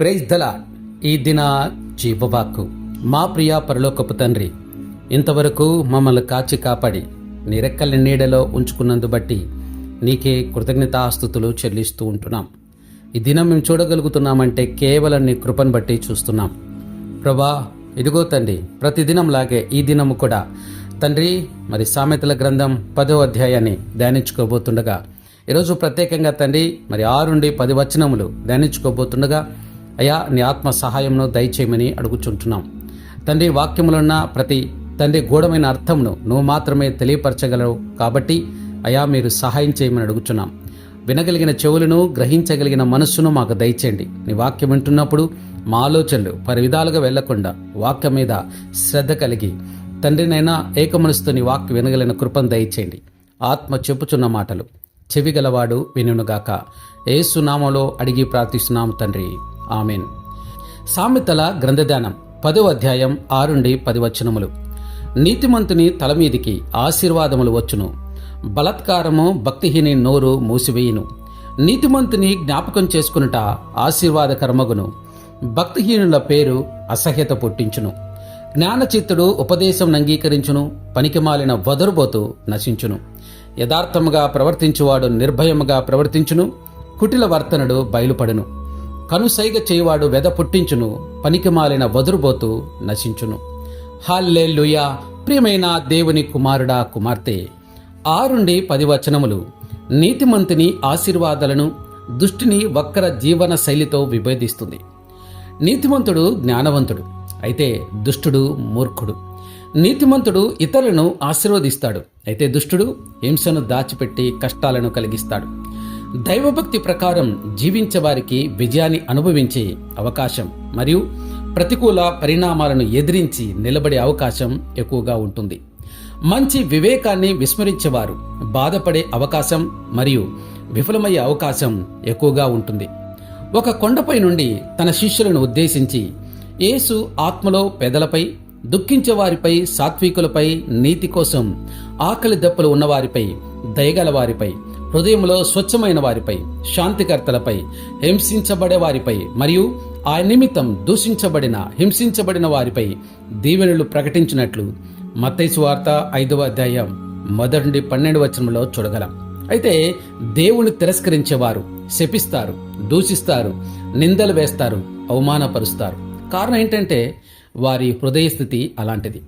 Praise దలా ఈ దిన జీవవాక్కు. మా ప్రియ పరలోకపు తండ్రి ఇంతవరకు మమ్మల్ని కాచి కాపాడి నీ నీడలో ఉంచుకున్నందు బట్టి నీకే కృతజ్ఞతాస్థుతులు చెల్లిస్తూ ఉంటున్నాం. ఈ దినం మేము చూడగలుగుతున్నామంటే కేవలం నీ కృపను బట్టి చూస్తున్నాం. ప్రభా ఇదిగో తండ్రి ప్రతిదినంలాగే ఈ దినము కూడా తండ్రి మరి సామెతల గ్రంథం పదో అధ్యాయాన్ని ధ్యానించుకోబోతుండగా ఈరోజు ప్రత్యేకంగా తండ్రి మరి ఆరు నుండి పది వచనములు ధ్యానించుకోబోతుండగా అయా నీ ఆత్మ సహాయంను దయచేయమని అడుగుచుంటున్నాం. తండ్రి వాక్యములున్న ప్రతి తండ్రి గూఢమైన అర్థమును నువ్వు మాత్రమే తెలియపరచగలవు కాబట్టి అయా మీరు సహాయం చేయమని అడుగుచున్నాం. వినగలిగిన చెవులను గ్రహించగలిగిన మనస్సును మాకు దయచేయండి. నీ వాక్యం వింటున్నప్పుడు మా ఆలోచనలు పరి విధాలుగా వెళ్ళకుండా వాక్యం మీద శ్రద్ధ కలిగి తండ్రినైనా ఏకమనసుతో నీ వాక్యం వినగలిగిన కృపను దయచేయండి. ఆత్మ చెప్పుచున్న మాటలు చెవిగలవాడు వినుగాక ఏసునామలో అడిగి ప్రార్థిస్తున్నాము తండ్రి. ఆమెన్. సామెతల గ్రంథదానం పదో అధ్యాయం ఆరుండి పది వచనములు. నీతిమంతుని తలమీదికి ఆశీర్వాదములు వచ్చును. బలత్కారము భక్తిహీని నోరు మూసివేయును. నీతిమంతుని జ్ఞాపకం చేసుకునుట ఆశీర్వాదకరమగును. భక్తిహీనుల పేరు అసహ్యత పుట్టించును. జ్ఞానచిత్తుడు ఉపదేశం అంగీకరించును. పనికిమాలిన వదరుబోతు నశించును. యథార్థముగా ప్రవర్తించువాడు నిర్భయముగా ప్రవర్తించును. కుటిల వర్తనుడు బయలుపడును. కనుసైగ చేయవాడు వెద పుట్టించును పనికిమాలిన వదురుబోతు నశించును. హాల్లే ప్రియమైన దేవుని కుమారుడా కుమార్తె! ఆరుండి పది వచనములు నీతిమంతుని ఆశీర్వాదాలను దుష్టిని వక్ర జీవన శైలితో విభేదిస్తుంది. నీతిమంతుడు జ్ఞానవంతుడు అయితే దుష్టుడు మూర్ఖుడు. నీతిమంతుడు ఇతరులను ఆశీర్వదిస్తాడు అయితే దుష్టుడు హింసను దాచిపెట్టి కష్టాలను కలిగిస్తాడు. దైవభక్తి ప్రకారం జీవించేవారికి విజయాన్ని అనుభవించే అవకాశం మరియు ప్రతికూల పరిణామాలను ఎదిరించి నిలబడే అవకాశం ఎక్కువగా ఉంటుంది. మంచి వివేకాన్ని విస్మరించేవారు బాధపడే అవకాశం మరియు విఫలమయ్యే అవకాశం ఎక్కువగా ఉంటుంది. ఒక కొండపై నుండి తన శిష్యులను ఉద్దేశించి యేసు ఆత్మలో పెదలపై దుఃఖించే వారిపై సాత్వికులపై నీతి కోసం ఆకలి దెప్పలు ఉన్నవారిపై దయగల వారిపై హృదయంలో స్వచ్ఛమైన వారిపై శాంతికర్తలపై హింసించబడే వారిపై మరియు ఆ నిమిత్తం దూషించబడిన హింసించబడిన వారిపై దీవెనలు ప్రకటించినట్లు మత్తైసు వార్త ఐదవ అధ్యాయం మొదటి నుండి పన్నెండు వచనంలో చూడగలం. అయితే దేవుని తిరస్కరించేవారు శపిస్తారు దూషిస్తారు నిందలు వేస్తారు అవమానపరుస్తారు. కారణం ఏంటంటే వారి హృదయ స్థితి అలాంటిది.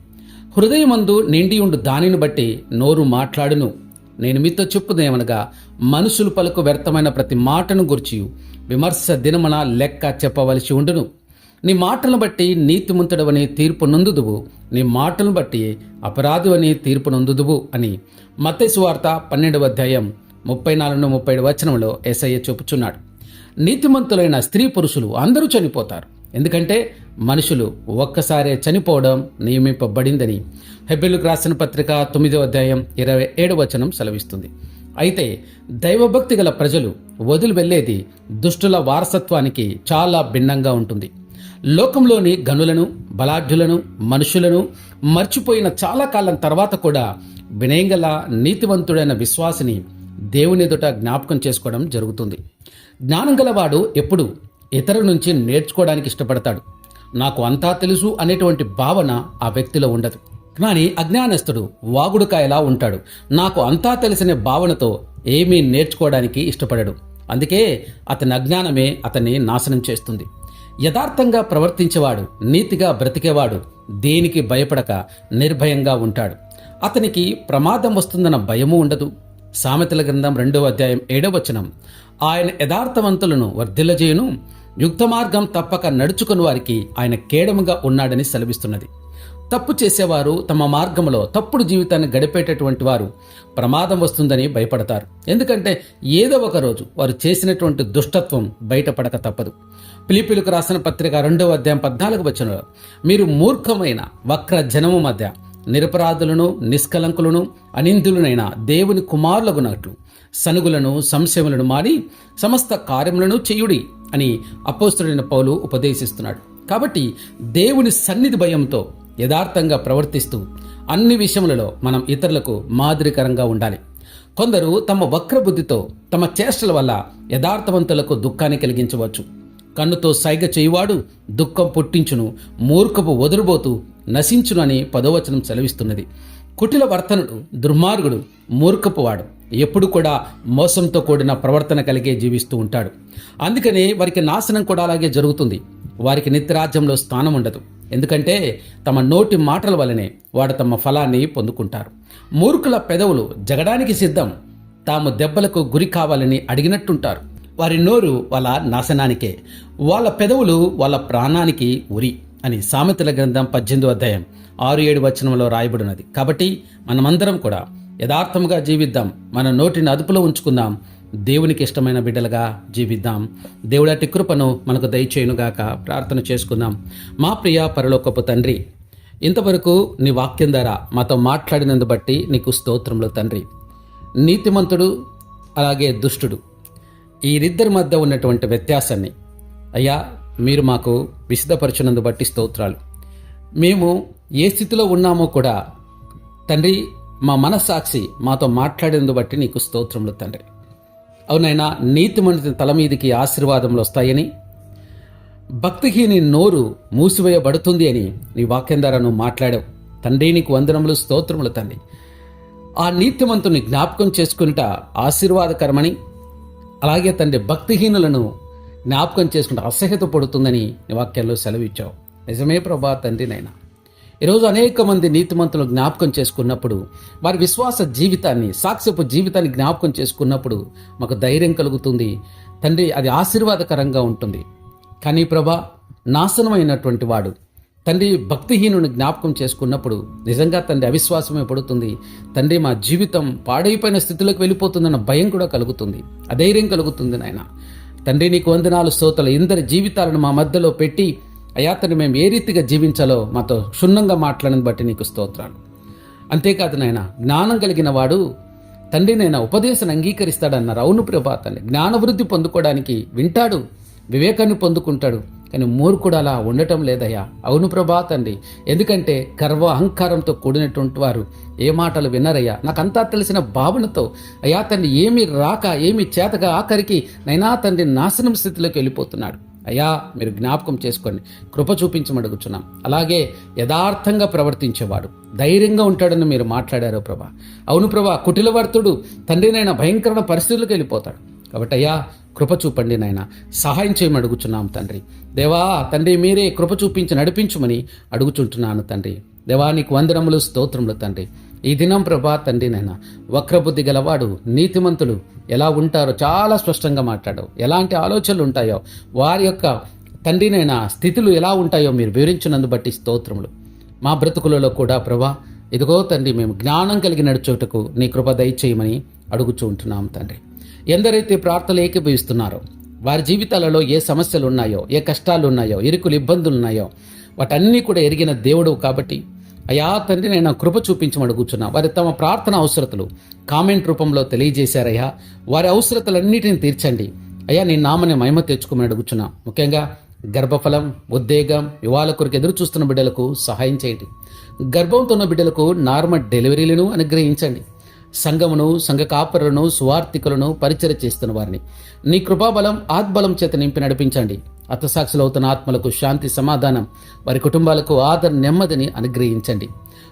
హృదయమందు నిండి ఉండు దానిని బట్టి నోరు మాట్లాడును. నేను మీతో చెప్పుదేమనగా మనుషులు పలుకు వ్యర్థమైన ప్రతి మాటను గుర్చి విమర్శ దినమన లెక్క చెప్పవలసి ఉండును. నీ మాటలను బట్టి నీతిమంతుడవని తీర్పు నొందుదువు. నీ మాటలను బట్టి అపరాధువని తీర్పు నొందుదువు అని మత్తైసు వార్త పన్నెండవ అధ్యాయం ముప్పై నాలుగు ముప్పై వచనంలో ఎస్ఐ చెప్పుచున్నాడు నీతిమంతులైన స్త్రీ పురుషులు అందరూ చనిపోతారు. ఎందుకంటే మనుషులు ఒక్కసారే చనిపోవడం నియమింపబడిందని హెబిల్కు రాసిన పత్రిక తొమ్మిదో అధ్యాయం ఇరవై ఏడు వచనం సెలవిస్తుంది. అయితే దైవభక్తి గల ప్రజలు వదిలి వెళ్ళేది దుష్టుల వారసత్వానికి చాలా భిన్నంగా ఉంటుంది. లోకంలోని గనులను బలాఢ్యులను మనుషులను మర్చిపోయిన చాలా కాలం తర్వాత కూడా వినయంగల నీతివంతుడైన విశ్వాసిని దేవుని ఎదుట జ్ఞాపకం చేసుకోవడం జరుగుతుంది. జ్ఞానం గలవాడు ఎప్పుడు ఇతరుల నుంచి నేర్చుకోవడానికి ఇష్టపడతాడు. నాకు అంతా తెలుసు అనేటువంటి భావన ఆ వ్యక్తిలో ఉండదు. కానీ అజ్ఞానస్తుడు వాగుడుకాయలా ఉంటాడు. నాకు అంతా తెలిసిన భావనతో ఏమీ నేర్చుకోవడానికి ఇష్టపడడు. అందుకే అతని అజ్ఞానమే అతన్ని నాశనం చేస్తుంది. యథార్థంగా ప్రవర్తించేవాడు నీతిగా బ్రతికేవాడు దేనికి భయపడక నిర్భయంగా ఉంటాడు. అతనికి ప్రమాదం వస్తుందన్న భయము ఉండదు. సామెతల గ్రంథం రెండవ అధ్యాయం ఏడవ వచనం. ఆయన యథార్థవంతులను వర్ధిల్లజేయును యుక్త మార్గం తప్పక నడుచుకుని వారికి ఆయన కేడముగా ఉన్నాడని సెలవిస్తున్నది. తప్పు చేసేవారు తమ మార్గంలో తప్పుడు జీవితాన్ని గడిపేటటువంటి వారు ప్రమాదం వస్తుందని భయపడతారు. ఎందుకంటే ఏదో ఒక రోజు వారు చేసినటువంటి దుష్టత్వం బయటపడక తప్పదు. పిలిపిలకు రాసిన పత్రిక రెండవ అధ్యాయం పద్నాలుగు వచ్చిన మీరు మూర్ఖమైన వక్ర జనము మధ్య నిరపరాధులను నిష్కలంకులను అనిందులనైన దేవుని కుమారులగునట్లు సనుగులను సంశయములను మారి సమస్త కార్యములను చేయుడి అని అపోస్తుడైన పౌలు ఉపదేశిస్తున్నాడు. కాబట్టి దేవుని సన్నిధి భయంతో యథార్థంగా ప్రవర్తిస్తూ అన్ని విషయములలో మనం ఇతరులకు మాదిరికరంగా ఉండాలి. కొందరు తమ వక్రబుద్ధితో తమ చేష్టల వల్ల యథార్థవంతులకు దుఃఖాన్ని కలిగించవచ్చు. కన్నుతో సైగ చేయువాడు దుఃఖం పుట్టించును మూర్ఖపు వదురుబోతూ నశించును అని పదవచనం సెలవిస్తున్నది. కుటిల వర్తనుడు దుర్మార్గుడు మూర్ఖపు వాడు. ఎప్పుడు కూడా మోసంతో కూడిన ప్రవర్తన కలిగే జీవిస్తూ ఉంటాడు. అందుకనే వారికి నాశనం కూడా అలాగే జరుగుతుంది. వారికి నిత్యరాజ్యంలో స్థానం ఉండదు. ఎందుకంటే తమ నోటి మాటల వలనే వాడు తమ ఫలాన్ని పొందుకుంటారు. మూర్ఖుల పెదవులు జగడానికి సిద్ధం. తాము దెబ్బలకు గురి కావాలని అడిగినట్టుంటారు. వారి నోరు వాళ్ళ నాశనానికే. వాళ్ళ పెదవులు వాళ్ళ ప్రాణానికి ఉరి అని సామెతల గ్రంథం పద్దెనిమిదో అధ్యాయం ఆరు ఏడు వచనంలో రాయబడినది. కాబట్టి మనమందరం కూడా యథార్థముగా జీవిద్దాం. మన నోటిని అదుపులో ఉంచుకుందాం. దేవునికి ఇష్టమైన బిడ్డలుగా జీవిద్దాం. దేవుడటి కృపను మనకు దయచేయునుగాక ప్రార్థన చేసుకుందాం. మా ప్రియ పరలోకపు తండ్రి ఇంతవరకు నీ వాక్యం ద్వారా మాతో మాట్లాడినందు బట్టి నీకు స్తోత్రంలో తండ్రి. నీతిమంతుడు అలాగే దుష్టుడు వీరిద్దరి మధ్య ఉన్నటువంటి వ్యత్యాసాన్ని అయ్యా మీరు మాకు విశదపరచినందు బట్టి స్తోత్రాలు. మేము ఏ స్థితిలో ఉన్నామో కూడా తండ్రి మా మనస్సాక్షి మాతో మాట్లాడేందు బట్టి నీకు స్తోత్రములు తండ్రి. అవునైనా నీతిమంతుని తల మీదికి ఆశీర్వాదములు వస్తాయని భక్తిహీని నోరు మూసివేయబడుతుంది అని నీ వాక్యం ద్వారా నువ్వు మాట్లాడావు. తండ్రి నీకు వందనములు స్తోత్రములు తండ్రి ఆ నీతిమంతుని జ్ఞాపకం చేసుకుంట ఆశీర్వాదకరమని అలాగే తండ్రి భక్తిహీనులను జ్ఞాపకం చేసుకుంటే అసహ్యత పడుతుందని నీ వాక్యాల్లో సెలవిచ్చావు. నిజమే ప్రభా తండ్రినైనా ఈరోజు అనేక మంది నీతిమంతులు జ్ఞాపకం చేసుకున్నప్పుడు వారి విశ్వాస జీవితాన్ని సాక్ష్యపు జీవితాన్ని జ్ఞాపకం చేసుకున్నప్పుడు మాకు ధైర్యం కలుగుతుంది. తండ్రి అది ఆశీర్వాదకరంగా ఉంటుంది. కానీ ప్రభా నాశనమైనటువంటి వాడు. తండ్రి భక్తిహీనుని జ్ఞాపకం చేసుకున్నప్పుడు నిజంగా తండ్రి అవిశ్వాసమే పడుతుంది. తండ్రి మా జీవితం పాడైపోయిన స్థితిలోకి వెళ్ళిపోతుందన్న భయం కూడా కలుగుతుంది. అధైర్యం కలుగుతుంది నాయన. తండ్రి నీకు వందనాలు స్తోతలు ఇందరి జీవితాలను మా మధ్యలో పెట్టి అయ్యా తండ్రి మేము ఏ రీతిగా జీవించాలో మాతో క్షుణ్ణంగా మాట్లాడిన బట్టి నీకు స్తోత్రాలు. అంతేకాదు నాయన జ్ఞానం కలిగిన వాడు తండ్రి నైనా ఉపదేశాన్ని అంగీకరిస్తాడన్నారు అవును ప్రభా తండ్రి జ్ఞానవృద్ధి పొందుకోవడానికి వింటాడు వివేకాన్ని పొందుకుంటాడు కానీ మూర్ఖుడు అలా ఉండటం లేదయ్యా. అవును ప్రభా తండ్రి ఎందుకంటే గర్వ అహంకారంతో కూడినటువంటి వారు ఏ మాటలు వినరయ్యా. నాకంతా తెలిసిన భావనతో అయ్యా తండ్రి ఏమి రాక ఏమి చేతగా ఆఖరికి నైనా తండ్రి నాశనం స్థితిలోకి వెళ్ళిపోతున్నాడు. అయ్యా మీరు జ్ఞాపకం చేసుకోండి. కృప చూపించమడుగుచున్నాం అలాగే యథార్థంగా ప్రవర్తించేవాడు. ధైర్యంగా ఉంటాడని మీరు మాట్లాడారు ప్రభా. అవును ప్రభా కుటిలవర్తుడు తండ్రినైనా భయంకరమైన పరిస్థితులకు వెళ్ళిపోతాడు. కాబట్టి అయ్యా కృప చూపండి నాయన. సహాయం చేయమని అడుగుచున్నాం తండ్రి. దేవా తండ్రి మీరే కృప చూపించి నడిపించమని అడుగుచుంటున్నాను తండ్రి. దేవా నీకు వందనములు స్తోత్రములు తండ్రి. ఈ దినం ప్రభా తండ్రి నాయన వక్రబుద్ధి గలవాడు నీతిమంతుడు ఎలా ఉంటారో చాలా స్పష్టంగా మాట్లాడావు. ఎలాంటి ఆలోచనలు ఉంటాయో వారి యొక్క తండ్రినైన స్థితులు ఎలా ఉంటాయో మీరు వివరించినందు బట్టి స్తోత్రములు. మా బ్రతుకులలో కూడా ప్రభా ఇదిగో తండ్రి మేము జ్ఞానం కలిగి నడుచోటకు నీ కృప దయచేయమని అడుగుచూ ఉంటున్నాం తండ్రి. ఎందరైతే ప్రార్థనలు ఏకీభవిస్తున్నారో వారి జీవితాలలో ఏ సమస్యలు ఉన్నాయో ఏ కష్టాలు ఉన్నాయో ఇరుకులు ఇబ్బందులు ఉన్నాయో వాటన్నీ కూడా ఎరిగిన దేవుడు కాబట్టి అయా తండ్రి నేను కృప చూపించమని కూర్చున్నా. వారి తమ ప్రార్థన అవసరతలు కామెంట్ రూపంలో తెలియజేశారయ్యా. వారి అవసరతలన్నిటిని తీర్చండి. అయ్యా నీ నామని మహిమ తెచ్చుకోమని అడుగుచున్నా. ముఖ్యంగా గర్భఫలం ఉద్వేగం వివాహాల కొరకు ఎదురు చూస్తున్న బిడ్డలకు సహాయం చేయండి. గర్భంతో ఉన్న బిడ్డలకు నార్మల్ డెలివరీలను అనుగ్రహించండి. సంఘమును సంఘ కాపరులను సువార్థికులను పరిచయ చేస్తున్న వారిని. నీ కృపాబలం ఆత్బలం చేత నింపి నడిపించండి. అతసాక్షులవుతున్న ఆత్మలకు శాంతి సమాధానం వారి కుటుంబాలకు ఆదర నెమ్మదిని అనుగ్రహించండి.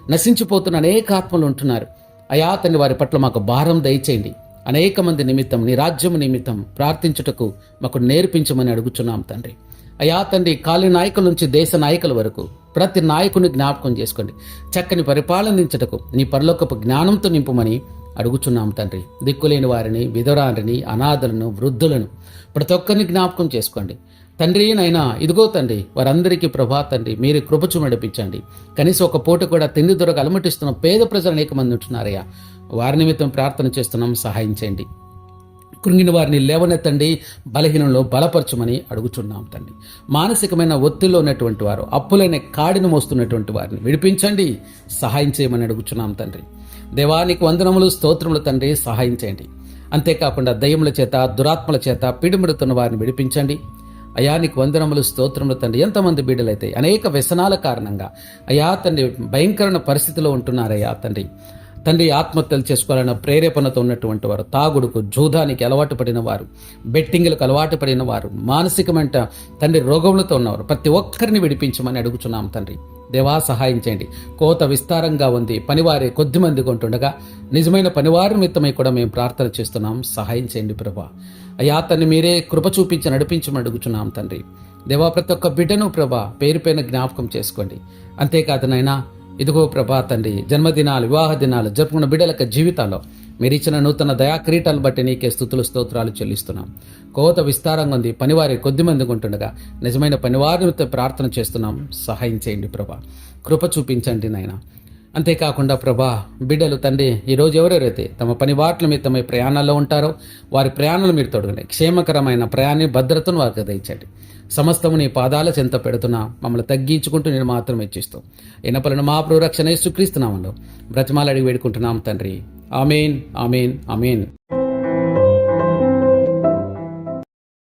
నశించిపోతున్న అనేక ఆత్మలు ఉంటున్నారు. అయా తండ్రి వారి పట్ల మాకు భారం దయచేయండి. అనేక మంది నిమిత్తం నీ రాజ్యము నిమిత్తం ప్రార్థించుటకు మాకు నేర్పించమని అడుగుచున్నాం తండ్రి. అయా తండ్రి కాలి నాయకుల నుంచి దేశ నాయకుల వరకు ప్రతి నాయకుని జ్ఞాపకం చేసుకోండి. చక్కని పరిపాలనించటకు నీ పరలోకపు జ్ఞానంతో నింపుమని అడుగుచున్నాం తండ్రి. దిక్కులేని వారిని విధురారిని అనాథలను వృద్ధులను ప్రతి ఒక్కరిని జ్ఞాపకం చేసుకోండి. తండ్రి నైనా ఇదిగో తండ్రి వారందరికీ ప్రభా తండ్రి మీరు కృపచు నడిపించండి. కనీసం ఒక పూట కూడా తిండి దొరక అలమటిస్తున్న పేద ప్రజలు అనేక మంది ఉంటున్నారయ్యా. వారి నిమిత్తం ప్రార్థన చేస్తున్నాం సహాయం చేయండి. కృంగిన వారిని లేవనెత్తండి బలహీనంలో బలపరచమని అడుగుచున్నాం తండ్రి. మానసికమైన ఒత్తిడిలో ఉన్నటువంటి వారు అప్పులైన కాడిని మోస్తున్నటువంటి వారిని విడిపించండి సహాయం చేయమని అడుగుచున్నాం తండ్రి. దేవానికి వందనములు స్తోత్రములు తండ్రి సహాయం చేయండి. అంతేకాకుండా దయ్యముల చేత దురాత్మల చేత పిడిమిడుతున్న వారిని విడిపించండి. అయా నీకు వందనములు స్తోత్రములు తండ్రి ఎంతమంది బీడలైతే అనేక వ్యసనాల కారణంగా అయా తండ్రి భయంకరమైన పరిస్థితిలో ఉంటున్నారయ్యా తండ్రి. తండ్రి ఆత్మహత్యలు చేసుకోవాలన్న ప్రేరేపణతో ఉన్నటువంటి వారు తాగుడుకు జూదానికి అలవాటు పడిన వారు బెట్టింగ్లకు అలవాటు పడిన వారు మానసికమంట తండ్రి రోగములతో ఉన్నవారు ప్రతి ఒక్కరిని విడిపించమని అడుగుచున్నాం తండ్రి. దేవా సహాయం చేయండి. కోత విస్తారంగా ఉంది. పనివారే కొద్ది మంది కొంటుండగా నిజమైన పనివారి నిమిత్తమై కూడా మేము ప్రార్థన చేస్తున్నాం. సహాయం చేయండి ప్రభా. అయ్యా తన్ని మీరే కృప చూపించి నడిపించమని అడుగుచున్నాం తండ్రి. దేవా ప్రతి ఒక్క బిడ్డను ప్రభా పేరు పైన జ్ఞాపకం చేసుకోండి. అంతేకాదు నాయన ఇదిగో ప్రభా తండ్రి జన్మదినాలు వివాహ దినాలు జరుపుకున్న బిడ్డల జీవితాల్లో మీరిచ్చిన నూతన దయా బట్టి నీకే స్థుతులు స్తోత్రాలు చెల్లిస్తున్నాం. కోత విస్తారంగా ఉంది. పనివారి కొద్ది మంది ఉంటుండగా నిజమైన పనివారితో ప్రార్థన చేస్తున్నాం. సహాయం చేయండి ప్రభా. కృప చూపించండి నాయన. అంతేకాకుండా ప్రభా బిడ్డలు తండ్రి ఈరోజు ఎవరెవరైతే తమ పని వాట్ల మీద తమ ప్రయాణాల్లో ఉంటారో వారి ప్రయాణాలు మీరు తొడగండి. క్షేమకరమైన ప్రయాణ భద్రతను వారికి దయచండి సమస్తము నీ పాదాల చెంత పెడుతున్నా మమ్మల్ని తగ్గించుకుంటూ నేను మాత్రం ఇచ్చిస్తాం ఎనపలను మా ప్రోరక్షణ సుక్రీస్తున్నామంలో బ్రతిమాలు అడిగి వేడుకుంటున్నాం తండ్రి. Amen amen amen